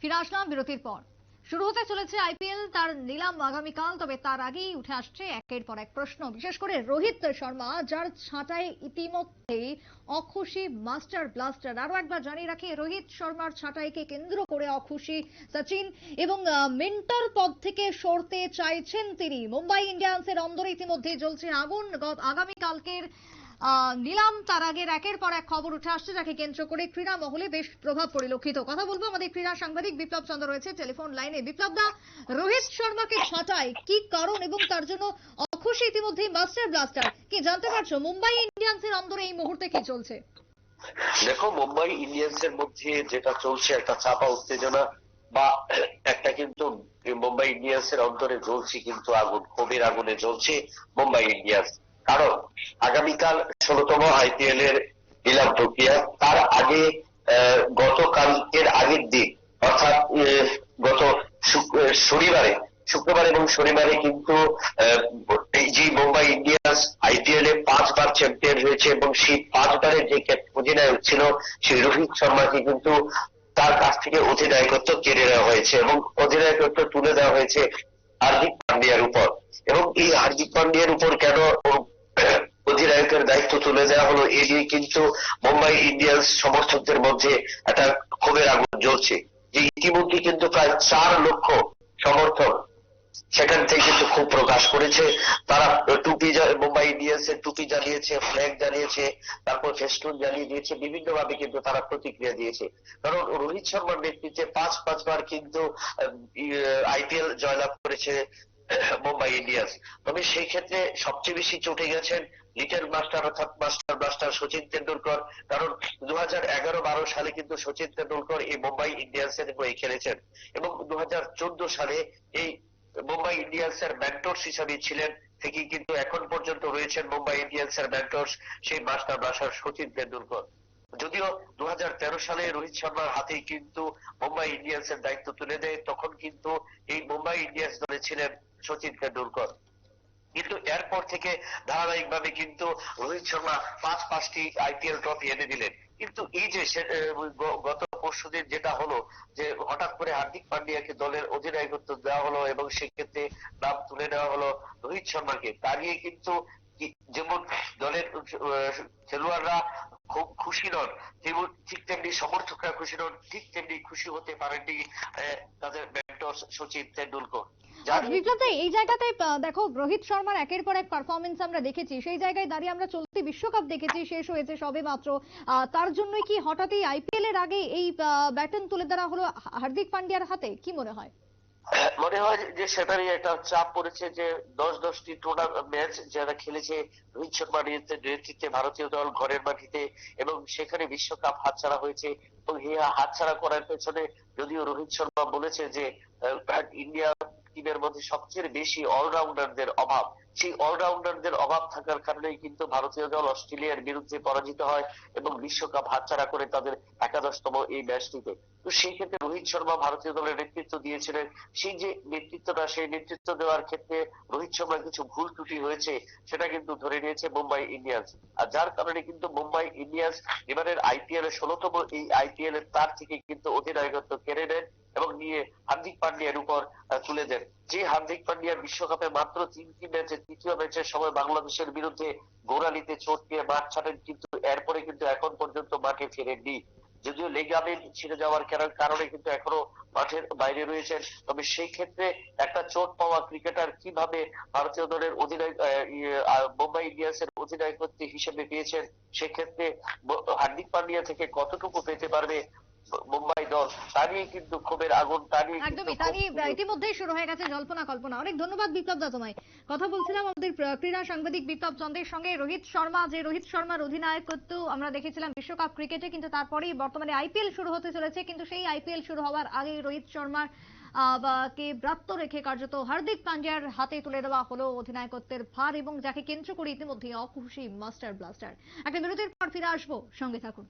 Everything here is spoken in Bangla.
ফিরে আসলাম বিরতির পর। শুরু হতে চলেছে আইপিএল, তার নিলাম আগামীকাল, তবে তার আগেই উঠে আসছে একের পর এক প্রশ্ন। বিশেষ করে রোহিত শর্মা, যার ছাঁটাই ইতিমধ্যেই অখুশি মাস্টার ব্লাস্টার। আরও একবার জানিয়ে রাখি, রোহিত শর্মার ছাঁটাইকে কেন্দ্র করে অখুশি সচিন এবং মেন্টর পদ থেকে সরতে চাইছেন তিনি। মুম্বাই ইন্ডিয়ান্সের অন্দরে ইতিমধ্যেই জ্বলছে আগুন। আগামীকালকের নিলাম তার আগের একের পর এক খবর উঠে আসছে, যাকে কেন্দ্র করে ক্রীড়া মহলে বেশ প্রভাব পরিলক্ষিত। কথা বলব আমাদের ক্রীড়া সাংবাদিক বিপ্লব চন্দ্র রয়েছে টেলিফোন লাইনে। বিপ্লব দা, রোহিত শর্মাকে ছাঁটাই, কি কারণ এবং তার জন্য অখুশি ইতিমধ্যেই মাস্টার ব্লাস্টার? কি জানতে পারছ? মুম্বাই ইন্ডিয়ান্সের অন্দরে এই মুহূর্তে কি চলছে? দেখো, মুম্বাই ইন্ডিয়ান্সের মধ্যে যেটা চলছে, একটা চাপা উত্তেজনা বা একটা কিন্তু মুম্বাই ইন্ডিয়ান্স এর অন্তরে জ্বলছে, কিন্তু আগুন, ক্ষোভের আগুনে জ্বলছে মুম্বাই ইন্ডিয়ান্স। কারণ আগামীকাল ষোলতম আইপিএল এর নিলাম প্রক্রিয়া। তার আগে আহ, গতকালকের আগের দিন অর্থাৎ গত শনিবারে শুক্রবার এবং শনিবারে কিন্তু যে মুম্বাই ইন্ডিয়ান্স আইপিএল এ পাঁচবার চ্যাম্পিয়ন হয়েছে এবং সেই পাঁচবারের যে অধিনায়ক ছিল সেই রোহিত শর্মাকে কিন্তু তার কাছ থেকে অধিনায়কত্ব কেড়ে নেওয়া হয়েছে এবং অধিনায়কত্ব তুলে দেওয়া হয়েছে হার্দিক পান্ডিয়ার উপর। এবং এই হার্দিক পান্ডিয়ার উপর কেন অধিনায়কের দায়িত্ব তুলে দেওয়া হলো। এ নিয়ে কিন্তু মুম্বাই ইন্ডিয়ান্স সমর্থকদের মধ্যে একটা ক্ষোভের আগুন জ্বলছে। যে ইতিমধ্যে কিন্তু প্রায় চার লক্ষ সমর্থক সেখান থেকে কিন্তু খুব প্রকাশ করেছে। তারা টুপি মুম্বাই ইন্ডিয়ান্স এর টুপি জ্বালিয়েছে ফ্ল্যাগ জ্বালিয়েছে তারপর ফেস্টুন জ্বালিয়ে দিয়েছে বিভিন্ন ভাবে কিন্তু তারা প্রতিক্রিয়া দিয়েছে। কারণ রোহিত শর্মার নেতৃত্বে পাঁচ, পাঁচবার কিন্তু আইপিএল জয়লাভ করেছে মুম্বাই ইন্ডিয়ান্স। তবে সেই ক্ষেত্রে সবচেয়ে বেশি চটে গেছেন লিটল মাস্টার অর্থাৎ মাস্টার ব্লাস্টার সচিন তেন্ডুলকর। কারণ দু হাজার এগারো বারো সালে কিন্তু সচিন তেন্ডুলকর এই মুম্বাই ইন্ডিয়ান্সের হয়ে খেলেছেন। এবং দু হাজার চোদ্দ সালে এই মুম্বাই ইন্ডিয়ান্সের ম্যান্টর্স হিসাবে ছিলেন। থেকে কিন্তু এখন পর্যন্ত রয়েছেন মুম্বাই ইন্ডিয়ান্সের ম্যান্টর্স সেই মাস্টার ব্লাস্টার সচিন তেন্ডুলকর। যদিও দু হাজার তেরো সালে রোহিত শর্মার হাতেই কিন্তু মুম্বাই ইন্ডিয়ান্সের দায়িত্ব তুলে দেয়, তখন কিন্তু এই মুম্বাই ইন্ডিয়ান্স দলে ছিলেন সচিন তেন্ডুলকর। কিন্তু এরপর থেকে ধারাবাহিকভাবে কিন্তু রোহিত শর্মা পাঁচ পাঁচটি আইপিএল ট্রফি এনে দিলেন। কিন্তু এই যে গত পরশুদিন যেটা হলো, যে হঠাৎ করে হার্দিক পান্ডিয়াকে দলের অধিনায়কত্ব দেওয়া হলো এবং সেক্ষেত্রে নাম তুলে নেওয়া হলো রোহিত শর্মাকে, তা নিয়ে কিন্তু যেমন দলের খেলোয়াড়রা খুব খুশি নন, তেমন ঠিক তেমনি সমর্থকরা খুশি নন, ঠিক তেমনি খুশি হতে পারেননি তাদের মেন্টর সচিন তেন্ডুলকর। বিপ্লব এই জায়গাতে দেখো রোহিত শর্মার একের পর এক পারফরমেন্স আমরা দেখেছি। সেই জায়গায় দাঁড়িয়ে আমরা চলতি বিশ্বকাপ দেখেছি শেষ হয়েছে সবে মাত্র। তার জন্যই কি হঠাৎই আইপিএল এর আগে এই ব্যাটন তুলে দেওয়া হলো হার্দিক পান্ডিয়ার হাতে? কি মনে হয়? মনে হয় যে সেটারই একটা চাপ পড়েছে যে দশ দশটি টুর্নামেন্ট ম্যাচ যারা খেলেছে রোহিত শর্মার নেতৃত্বে ভারতীয় দল ঘরের মাটিতে এবং সেখানে বিশ্বকাপ হাতছাড়া হয়েছে এবং এই হাতছাড়া করার পেছনে যদিও রোহিত শর্মা বলেছে যে ইন্ডিয়া টিমের মধ্যে সবচেয়ে বেশি অলরাউন্ডারদের অভাব। সেই অলরাউন্ডারদের অভাব থাকার কারণেই কিন্তু ভারতীয় দল অস্ট্রেলিয়ার বিরুদ্ধে পরাজিত হয় এবং বিশ্বকাপ হাতছাড়া করে তাদের একাদশতম এই ম্যাচটিতে। তো সেই ক্ষেত্রে রোহিত শর্মা ভারতীয় দলের নেতৃত্ব দিয়েছিলেন। সেই যে নেতৃত্বটা, সেই নেতৃত্ব দেওয়ার ক্ষেত্রে রোহিত শর্মার কিছু ভুল ত্রুটি হয়েছে, সেটা কিন্তু ধরে নিয়েছে মুম্বাই ইন্ডিয়ান্স। আর যার কারণে কিন্তু মুম্বাই ইন্ডিয়ান্স এবারের আইপিএল এর ষোলতম এই আইপিএল এর তার থেকে কিন্তু অধিনায়কত্ব কেড়ে নেন এবং নিয়ে হার্দিক পান্ডিয়ার উপর তুলে দেন। যে হার্দিক পান্ডিয়া বিশ্বকাপে মাত্র তিনটি ম্যাচে, তৃতীয় ম্যাচের সময় বাংলাদেশের বিরুদ্ধে গোড়ালিতে চোট পেয়ে মাঠ ছাড়েন, কিন্তু এরপরে কিন্তু এখন পর্যন্ত মাঠে ফেরেননি। যদিও লিগামেন্ট ছিঁড়ে যাওয়ার কারণে কিন্তু এখনও মাঠের বাইরে রয়েছেন। তবে সেই ক্ষেত্রে একটা চোট পাওয়া ক্রিকেটার কীভাবে ভারতীয় দলের অধিনায়ক মুম্বাই ইন্ডিয়ান্সের অধিনায়কত্ব হিসেবে পেয়েছেন, সেক্ষেত্রে হার্দিক পান্ডিয়া থেকে কতটুকু পেতে পারবে মুম্বাই দল তা নিয়ে কিন্তু ক্ষোভের আগুন তা নিয়ে একদমই তা নিয়ে ইতিমধ্যেই শুরু হয়ে গেছে জল্পনা কল্পনা। অনেক ধন্যবাদ বিপ্লব দা তোমায় কথা বলছিলাম আমাদের ক্রীড়া সাংবাদিক বিপ্লব চন্দ্রের সঙ্গে রোহিত শর্মা যে রোহিত শর্মার অধিনায়কত্ব আমরা দেখেছিলাম বিশ্বকাপ ক্রিকেটে কিন্তু তারপরেই বর্তমানে আইপিএল শুরু হতে চলেছে কিন্তু সেই আইপিএল শুরু হওয়ার আগে রোহিত শর্মার কে ব্রাত্য রেখে কার্যত হার্দিক পান্ডিয়ার হাতে তুলে দেওয়া হলো অধিনায়কত্বের ভার এবং যাকে কেন্দ্র করে ইতিমধ্যে অখুশি মাস্টার ব্লাস্টার। একটা বিরতির পর ফিরে আসব সঙ্গে থাকুন।